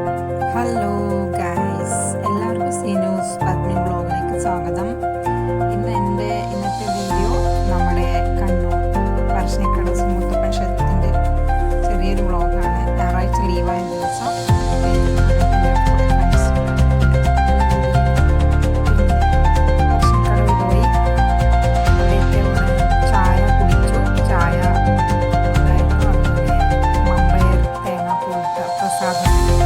Hello guys എല്ലാവർക്കും സീനൂസ് പത്മിൻ ബ്ലോഗിലേക്ക് സ്വാഗതം. ഇന്ന് എന്റെ ഇന്നത്തെ വീഡിയോ നമ്മുടെ കണ്ണൂർ പറശ്ശിനിക്കട സുമുത്തപ്പൻ ക്ഷേത്രത്തിന്റെ ചെറിയൊരു ബ്ലോഗാണ് ഞായറാഴ്ച ലീവായ ദിവസം. Thank you.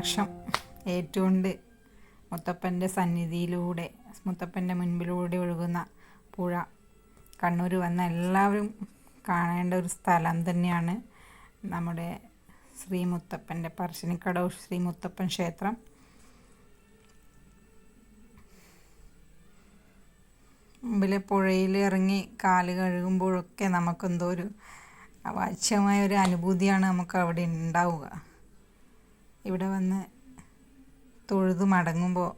കടാക്ഷം ഏറ്റുകൊണ്ട് മുത്തപ്പന്റെ സന്നിധിയിലൂടെ മുത്തപ്പന്റെ മുൻപിലൂടെ ഒഴുകുന്ന പുഴ. കണ്ണൂർ വന്ന എല്ലാവരും കാണേണ്ട ഒരു സ്ഥലം തന്നെയാണ് നമ്മുടെ ശ്രീ മുത്തപ്പന്റെ പറശ്ശിനിക്കടവ് ശ്രീ മുത്തപ്പൻ ക്ഷേത്രം. മുമ്പിലെ പുഴയിൽ ഇറങ്ങി കാൽ കഴുകുമ്പോഴൊക്കെ നമുക്കെന്തോ ഒരു അവാച്യമായ ഒരു അനുഭൂതിയാണ് നമുക്ക് അവിടെ ഉണ്ടാവുക. ഇവിടെ വന്ന് തൊഴുതു മടങ്ങുമ്പോൾ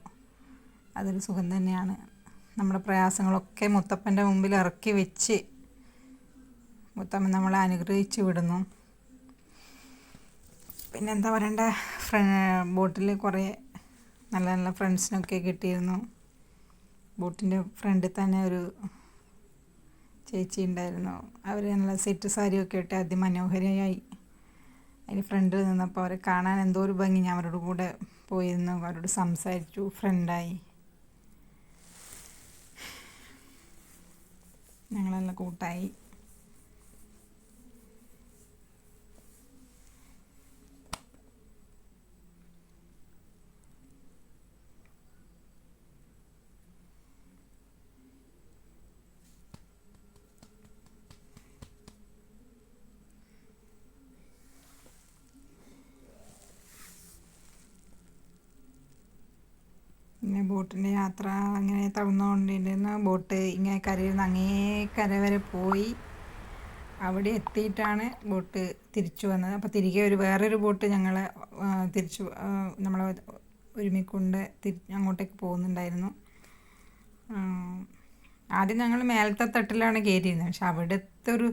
അതൊരു സുഖം തന്നെയാണ്. നമ്മുടെ പ്രയാസങ്ങളൊക്കെ മുത്തപ്പന്റെ മുമ്പിൽ ഇറക്കി വെച്ച് മുത്തമ്മ നമ്മളെ അനുഗ്രഹിച്ചു വിടുന്നു. പിന്നെന്താ പറയണ്ട? ഫ്ര ബോട്ടിൽ കുറേ നല്ല നല്ല ഫ്രണ്ട്സിനൊക്കെ കിട്ടിയിരുന്നു. ബോട്ടിന്റെ ഫ്രണ്ടിൽ തന്നെ ഒരു ചേച്ചി ഉണ്ടായിരുന്നു. അവർ നല്ല സെറ്റ് സാരിയൊക്കെ ഇട്ട് അതിമനോഹരമായി അതിന് ഫ്രണ്ടിൽ നിന്നപ്പോൾ അവരെ കാണാൻ എന്തോ ഒരു ഭംഗി. ഞാൻ അവരോട് കൂടെ പോയിരുന്നു. അവരോട് സംസാരിച്ചു. ഫ്രണ്ടായി ഞങ്ങളെല്ലാം കൂട്ടായി പിന്നെ ബോട്ടിന്റെ യാത്ര അങ്ങനെ തളർന്നുകൊണ്ടിരുന്ന ബോട്ട് ഇങ്ങനെ കരയിൽ നിന്ന് അങ്ങേ കര വരെ പോയി. അവിടെ എത്തിയിട്ടാണ് ബോട്ട് തിരിച്ചു വന്നത്. അപ്പോൾ തിരികെ ഒരു വേറൊരു ബോട്ട് ഞങ്ങൾ തിരിച്ചു നമ്മൾ ഒരുമിക്കൊണ്ട് തിരി അങ്ങോട്ടേക്ക് പോകുന്നുണ്ടായിരുന്നു. ആദ്യം ഞങ്ങൾ മേലത്തെ തട്ടിലാണ് കയറിയിരുന്നത്. പക്ഷെ അവിടുത്തെ ഒരു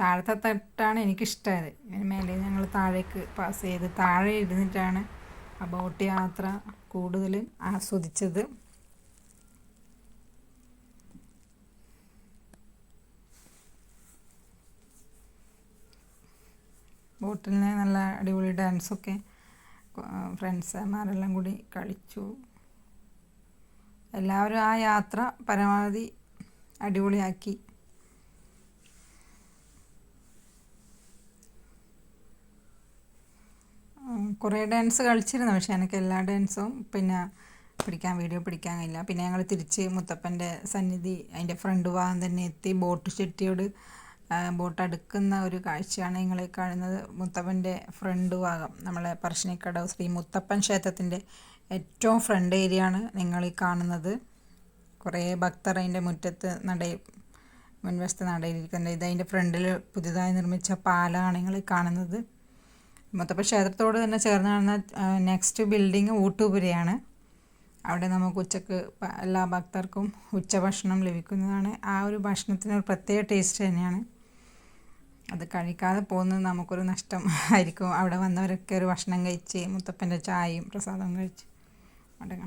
താഴത്തെ തട്ടാണ് എനിക്കിഷ്ടമായത്. മേലെ ഞങ്ങൾ താഴേക്ക് പാസ് ചെയ്ത് താഴെ ഇരുന്നിട്ടാണ് ആ ബോട്ട് യാത്ര കൂടുതൽ ആസ്വദിച്ചത്. ബോട്ടിൽ നല്ല അടിപൊളി ഡാൻസൊക്കെ ഫ്രണ്ട്സുമാരെല്ലാം കൂടി കളിച്ചു. എല്ലാവരും ആ യാത്ര പരമാവധി അടിപൊളിയാക്കി. കുറേ ഡാൻസ് കളിച്ചിരുന്നു. പക്ഷേ എനിക്ക് എല്ലാ ഡാൻസും പിന്നെ പിടിക്കാൻ വീഡിയോ പിടിക്കാൻ കഴിയില്ല പിന്നെ ഞങ്ങൾ തിരിച്ച് മുത്തപ്പന്റെ സന്നിധി അതിന്റെ ഫ്രണ്ട് ഭാഗം തന്നെ എത്തി. ബോട്ട് ചെട്ടിയോട് ബോട്ട് അടുക്കുന്ന ഒരു കാഴ്ചയാണ് നിങ്ങൾ കാണുന്നത്. മുത്തപ്പന്റെ ഫ്രണ്ട് ഭാഗം. നമ്മളെ പറശ്ശിനിക്കടവ് ശ്രീ മുത്തപ്പൻ ക്ഷേത്രത്തിന്റെ ഏറ്റവും ഫ്രണ്ട് ഏരിയ ആണ് നിങ്ങൾ ഈ കാണുന്നത്. കുറേ ഭക്തർ അതിന്റെ മുറ്റത്ത് നട മുൻവശത്ത് നടയിലിരിക്കുന്നുണ്ട് ഇത് അതിന്റെ ഫ്രണ്ടിൽ പുതിയതായി നിർമ്മിച്ച പാലമാണ് നിങ്ങൾ കാണുന്നത്. മുത്തപ്പ ക്ഷേത്രത്തോട് തന്നെ ചേർന്ന് കാണുന്ന നെക്സ്റ്റ് ബിൽഡിങ് ഊട്ടുപുരയാണ്. അവിടെ നമുക്ക് ഉച്ചയ്ക്ക് എല്ലാ ഭക്തർക്കും ഉച്ചഭക്ഷണം ലഭിക്കുന്നതാണ്. ആ ഒരു ഭക്ഷണത്തിന് ഒരു പ്രത്യേക ടേസ്റ്റ് തന്നെയാണ്. അത് കഴിക്കാതെ പോകുന്നത് നമുക്കൊരു നഷ്ടം ആയിരിക്കും. അവിടെ വന്നവരൊക്കെ ഒരു ഭക്ഷണം കഴിച്ച് മുത്തപ്പന്റെ ചായയും പ്രസാദവും കഴിച്ച്. മടങ്ങാം